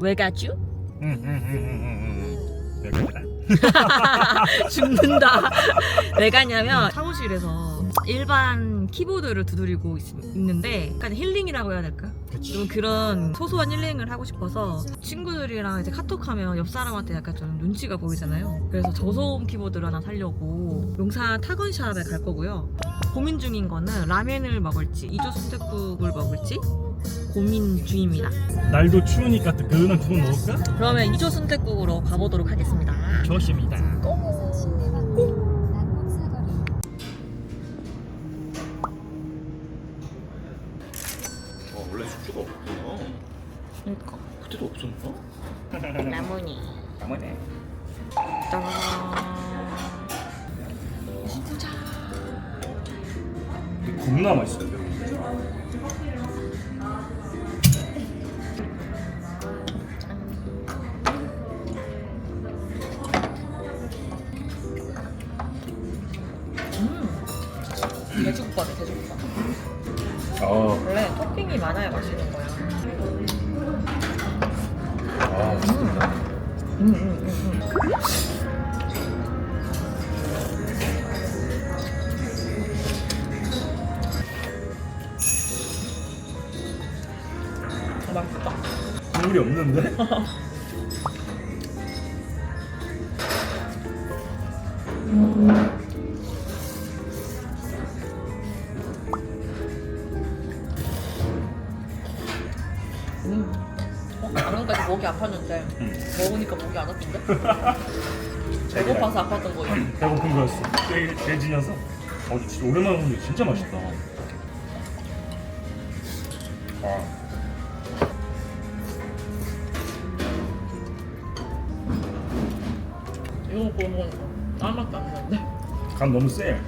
왜 가죠? 응응응응응응 내가 죽는다. 왜 가냐면 사무실에서 일반 키보드를 두드리고 있, 는데 약간 힐링이라고 해야 될까? 좀 그런 소소한 힐링을 하고 싶어서 친구들이랑 이제 카톡하면 옆 사람한테 약간 좀 눈치가 보이잖아요. 그래서 저소음 키보드를 하나 사려고 용산 타건샵에 갈 거고요. 고민 중인 거는 라멘을 먹을지 이조 순댓국을 먹을지 고민 중입니다. 날도 추우니까 뜨끈한 국을 먹을까? 그러면 이조 순댓국으로 가보도록 하겠습니다. 좋습니다 어 원래 숙주가 없구나 그러니까 그때도 없었나? 나무니. 아무네 짠. 겁나 맛있어요 음, 음, 음, 음. 아, 맛있다. 국물이 없는데? 음. 어, 방금까지 목이 아팠는데 음. 먹으니까 목이 안 아픈데? 배고파서 아팠던 거예요. 배고픈 거였어 돼- 돼지 녀석 어 진짜 오랜만에 먹는데 진짜 맛있다 아 이거 먹고 먹으니까 아무 맛도 안 나는데? 간 너무 세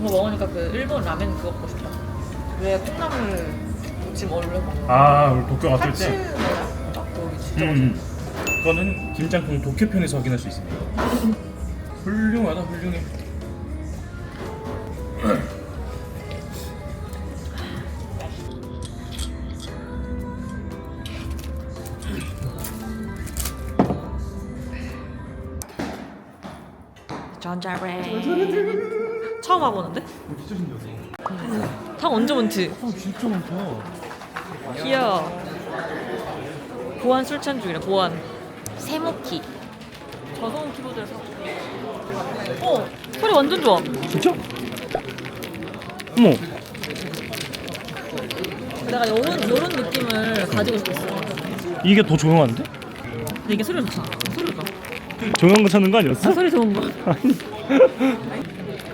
이거 먹으니까 그 일본 라멘 그거 먹고 싶다. 왜 콩나물 무침 얼려 먹는 거? 아 우리 도쿄 갔을 파츠 진짜 음. 그거는 김장국 도쿄편에서 확인할 수 있습니다. 훌륭하다 훌륭해. 전자레 처음 와보는데? 진짜 신기하다 탕 언제 몬트 아 진짜 많다. 귀여워 보안 술찬 중이래 보안. 세모키. 저소음 키보드를 사고 어 소리 완전 좋아. 진짜? 어머. 내가 요런 요런 느낌을 가지고 싶었어. 이게 더 조용한데? 근데 이게 소리 좋다. 소리 좋다. 조용한 거 찾는 거 아니었어? 아 소리 좋은 거.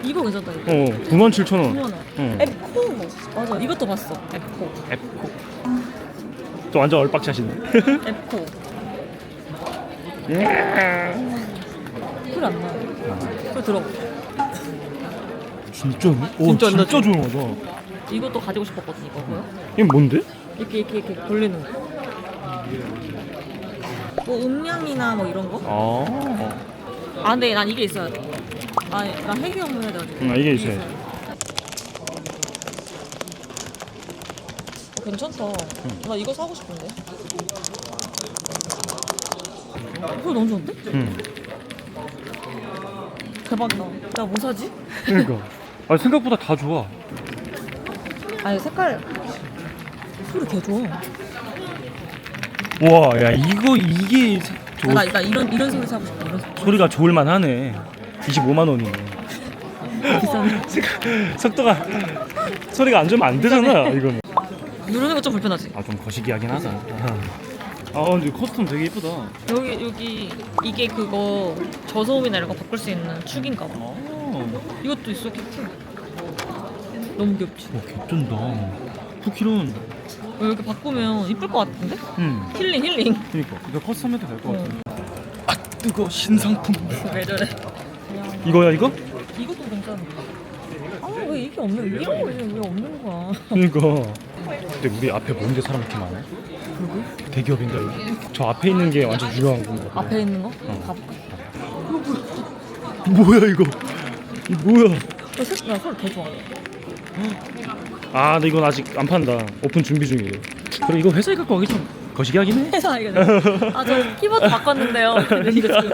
이거 괜찮다 이거. 어 9만 7천 원. 9만 원. 어. 앱코. 맞아 이것도 봤어 앱코. 앱코 또 완전 얼빡샷이네 앱코 소리 안 나. 소리 들어. 진짜? 오 진짜 진짜, 안? 조용하다 이것도 가지고 싶었거든 이거 보여? 이게 뭔데? 이렇게 이렇게 이렇게 돌리는 거. 뭐 음량이나 뭐 이런 거? 아, 아 근데 난 이게 있어야 돼. 아니 난 회계 업무 해야 돼가지고. 응, 이게 있어야 돼. 돼. 어, 괜찮다. 나 이거 사고 싶은데. 이거 너무 좋은데? 응 대박이다. 나 뭐 사지? 그러니까 아 생각보다 다 좋아 아니 색깔 소리 개 좋아. 와 야 이거 이게 사- 저, 나, 나 이런 이런 소리 사고 싶다. 이런 소리. 소리가 좋을 만 하네 25만 원이네 비싸네. 속도가 소리가 안 좋으면 안 되잖아 이거는 누르는 거 좀 불편하지. 아 좀 거시기하긴 하다 아 근데 커스텀 되게 예쁘다 여기 여기 이게 그거 저소음이나 이런 거 바꿀 수 있는 축인가 봐. 아 이것도 있어 키트. 너무 귀엽지. 와 개쩐다 쿠키런 이렇게 바꾸면 이쁠 것 같은데? 응 힐링 힐링. 그니까 이거 커스텀해도 될 것 어. 같아 아 뜨거 신상품 왜 저래? 이거야 이거? 이것도 괜찮은데. 아왜 이게 없는 이런 거왜 없는 거야? 그니까 근데 우리 앞에 뭔데 사람 이렇게 많아? 그러게. 대기업인가 이거? 저 앞에 있는 게 완전 유명한 건가 앞에 있는 거? 어. 가볼까? 뭐야 이거 이 뭐야 저 색, 나 소리 개 좋아. 아 근데 이건 아직 안 판다 오픈 준비 중이래 그래 이거 회사에 갖고 가기 좀 거시기 하긴 해. 회사 이거 아저 키보드 바꿨는데요 근데 이거 지금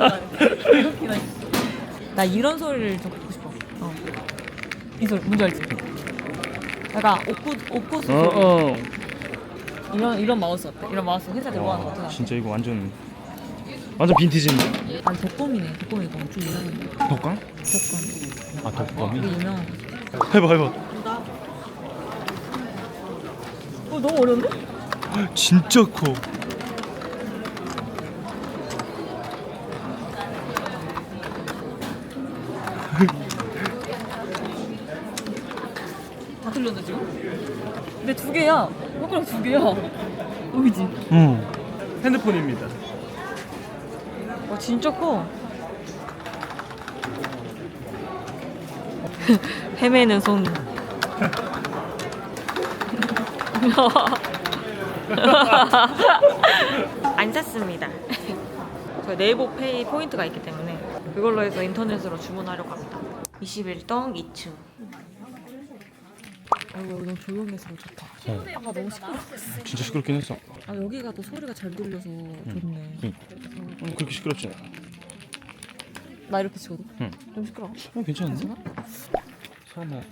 나 이런 소리를 좀 듣고 싶어 어. 이 소리 뭔지 알지? 약간 옥구 옥구 소리 어. 이런 이런 마우스 어때? 이런 마우스 회사 들고 가는 거 같아 진짜 이거 완전 완전 빈티지인데. 아니 독거미네 독거미 이거 엄청 유명해 덕광? 독거미 아 이게 덕광이. 유명한 거지 해봐 해봐. 어 너무 어려운데? 진짜 커. 다 틀렸네 지금? 근데 두 개야. 손가락 두 개야. 보이지? 응. 핸드폰입니다. 와 진짜 커. 헤매는 손. 안 샀습니다. 저 네이버 페이 포인트가 있기 때문에 그걸로 해서 인터넷으로 주문하려고 합니다. 21동 2층 아이고 너무 조용해서 좋다 어. 아까 너무 시끄러워 진짜 시끄럽긴 했어. 아 여기가 또 소리가 잘 들려서 좋네 응. 음, 그렇게 시끄럽지 않아. 나 이렇게 치거든? 응. 좀 시끄러워 어 괜찮은데? 괜찮아? 사나.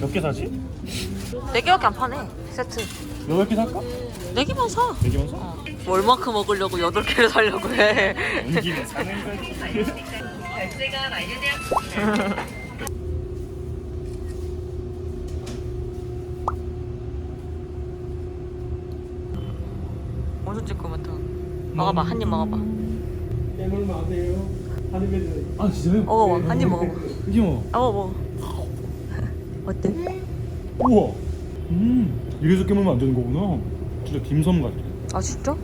몇개 사지? 네 개밖에 안 파네 세트 너몇개 살까? 네 개만 사 네 개만 사? 어. 얼마큼 먹으려고 여덟 개를 사려고 해 연기는 사는 거지. 엄청 찌끄맣다 먹어봐 한 입 먹어봐 깨물 마세요. 하는 게아 진짜요? 먹어봐 한 입 먹어봐 이게 뭐? 아 먹어 어때? 우와. 음. 이래서 깨물면 안 되는 거구나. 진짜 딤섬 같아. 아 진짜?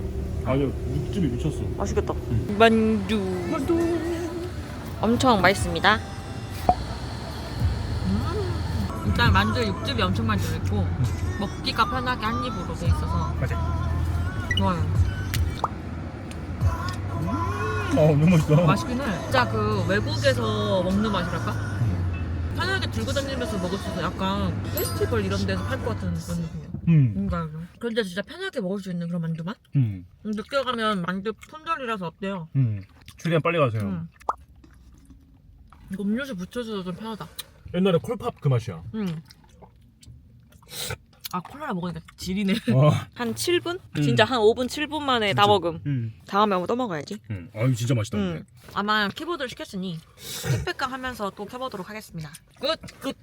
아니야 육즙이 미쳤어. 맛있겠다 만두 엄청 맛있습니다 음. 일단 만두에 육즙이 엄청 많이 들어있고 먹기가 편하게 한 입으로 돼 있어서 맞아. 좋아요 어 너무 맛있다. 맛있긴 해 진짜 그 외국에서 먹는 맛이랄까? 편하게 들고 다니면서 먹을 수 있어 약간 페스티벌 이런 데서 팔 것 같은 그런 느낌이야 음. 뭔가 그런데 진짜 편하게 먹을 수 있는 그런 만두 맛? 음. 늦게 가면 만두 품절이라서 없대요 음. 최대한 빨리 가세요. 응. 이거 음료수 붙여줘도 좀 편하다 옛날에 콜팝 그 맛이야. 응. 아 콜라 먹으니까 지리네 와. 한 7분? 음. 진짜 한 5분 7분 만에 다 진짜. 먹음 음. 다음에 한번 또 먹어야지 음. 아유 진짜 맛있다. 응. 아마 키보드를 시켰으니 택배감 하면서 또 켜보도록 하겠습니다 끝! 끝!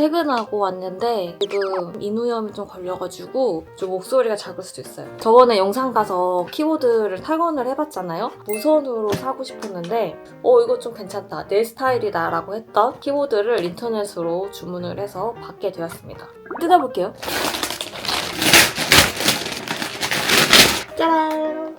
퇴근하고 왔는데 지금 인후염이 좀 걸려가지고 좀 목소리가 작을 수도 있어요. 저번에 영상 가서 키보드를 탈건을 해봤잖아요. 무선으로 사고 싶었는데 어 이거 좀 괜찮다 내 스타일이다 라고 했던 키보드를 인터넷으로 주문을 해서 받게 되었습니다. 뜯어볼게요. 짜란!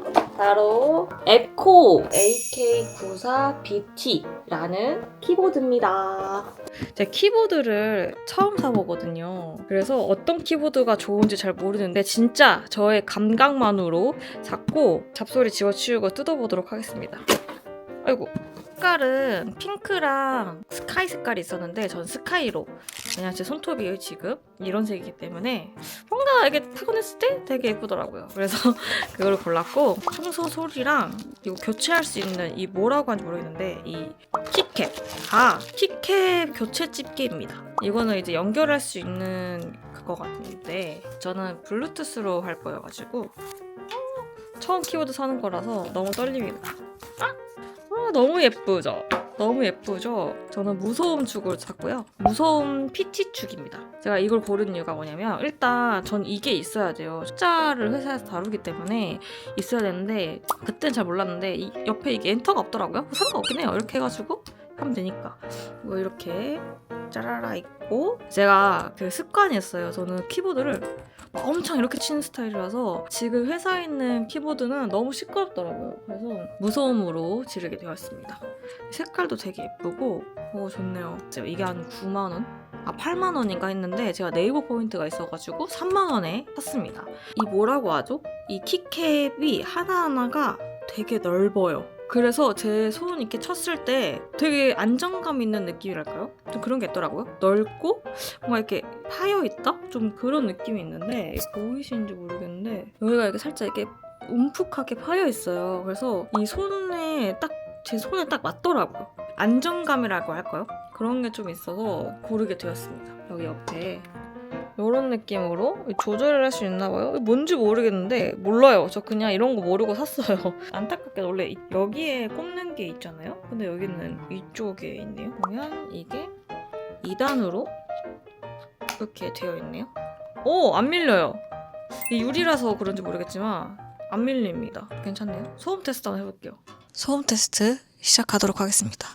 바로 에코 AK94BT라는 키보드입니다. 제 키보드를 처음 사보거든요. 그래서 어떤 키보드가 좋은지 잘 모르는데 진짜 저의 감각만으로 샀고 잡소리 집어치우고 뜯어보도록 하겠습니다. 아이고 색깔은 핑크랑 스카이 색깔이 있었는데 전 스카이로 그냥 제 손톱이 지금 이런 색이기 때문에 뭔가 이게 타건했을 때 되게 예쁘더라고요. 그래서 그걸 골랐고 청소 소리랑 이거 교체할 수 있는 이 뭐라고 하는지 모르겠는데 이 키캡 아 키캡 교체 집게입니다. 이거는 이제 연결할 수 있는 그거 같은데 저는 블루투스로 할 거여가지고 처음 키보드 사는 거라서 너무 떨립니다. 아, 아, 너무 예쁘죠? 너무 예쁘죠? 저는 무소음 축을 샀고요. 무소음 PT 축입니다. 제가 이걸 고른 이유가 뭐냐면 일단 전 이게 있어야 돼요. 숫자를 회사에서 다루기 때문에 있어야 되는데 그때는 잘 몰랐는데 이 옆에 이게 엔터가 없더라고요. 상관없긴 해요. 이렇게 해가지고 하면 되니까 뭐 이렇게 짜라라 있고 제가 그 습관이 있어요. 저는 키보드를 엄청 이렇게 치는 스타일이라서 지금 회사에 있는 키보드는 너무 시끄럽더라고요. 그래서 무소음으로 지르게 되었습니다. 색깔도 되게 예쁘고 오 좋네요. 이게 한 9만 원? 아 8만 원인가 했는데 제가 네이버 포인트가 있어가지고 3만 원에 샀습니다. 이 뭐라고 하죠? 이 키캡이 하나하나가 되게 넓어요. 그래서 제 손 이렇게 쳤을 때 되게 안정감 있는 느낌이랄까요? 좀 그런 게 있더라고요. 넓고 뭔가 이렇게 파여 있다? 좀 그런 느낌이 있는데 보이시는지 모르겠는데 여기가 이렇게 살짝 이렇게 움푹하게 파여 있어요. 그래서 이 손에 딱 제 손에 딱 맞더라고요. 안정감이라고 할까요? 그런 게 좀 있어서 고르게 되었습니다. 여기 옆에 이런 느낌으로 조절을 할 수 있나 봐요. 뭔지 모르겠는데 몰라요. 저 그냥 이런 거 모르고 샀어요. 안타깝게 원래 이- 여기에 꼽는 게 있잖아요. 근데 여기는 이쪽에 있네요. 보면 이게 2단으로 이렇게 되어 있네요. 오, 안 밀려요. 이 유리라서 그런지 모르겠지만 안 밀립니다. 괜찮네요. 소음 테스트 한번 해볼게요. 소음 테스트 시작하도록 하겠습니다.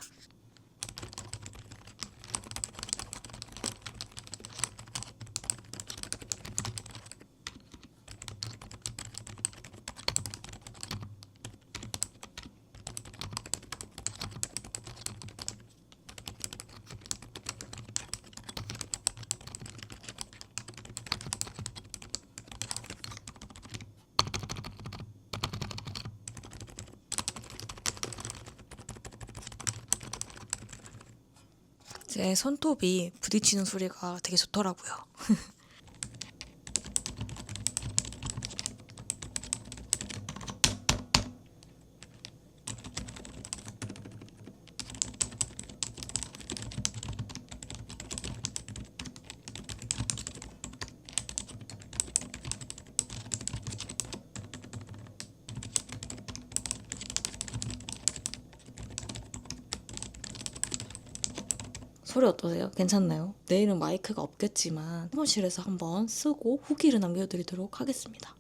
제 손톱이 부딪히는 소리가 되게 좋더라고요. 소리 어떠세요? 괜찮나요? 내일은 마이크가 없겠지만 사무실에서 한번 쓰고 후기를 남겨드리도록 하겠습니다.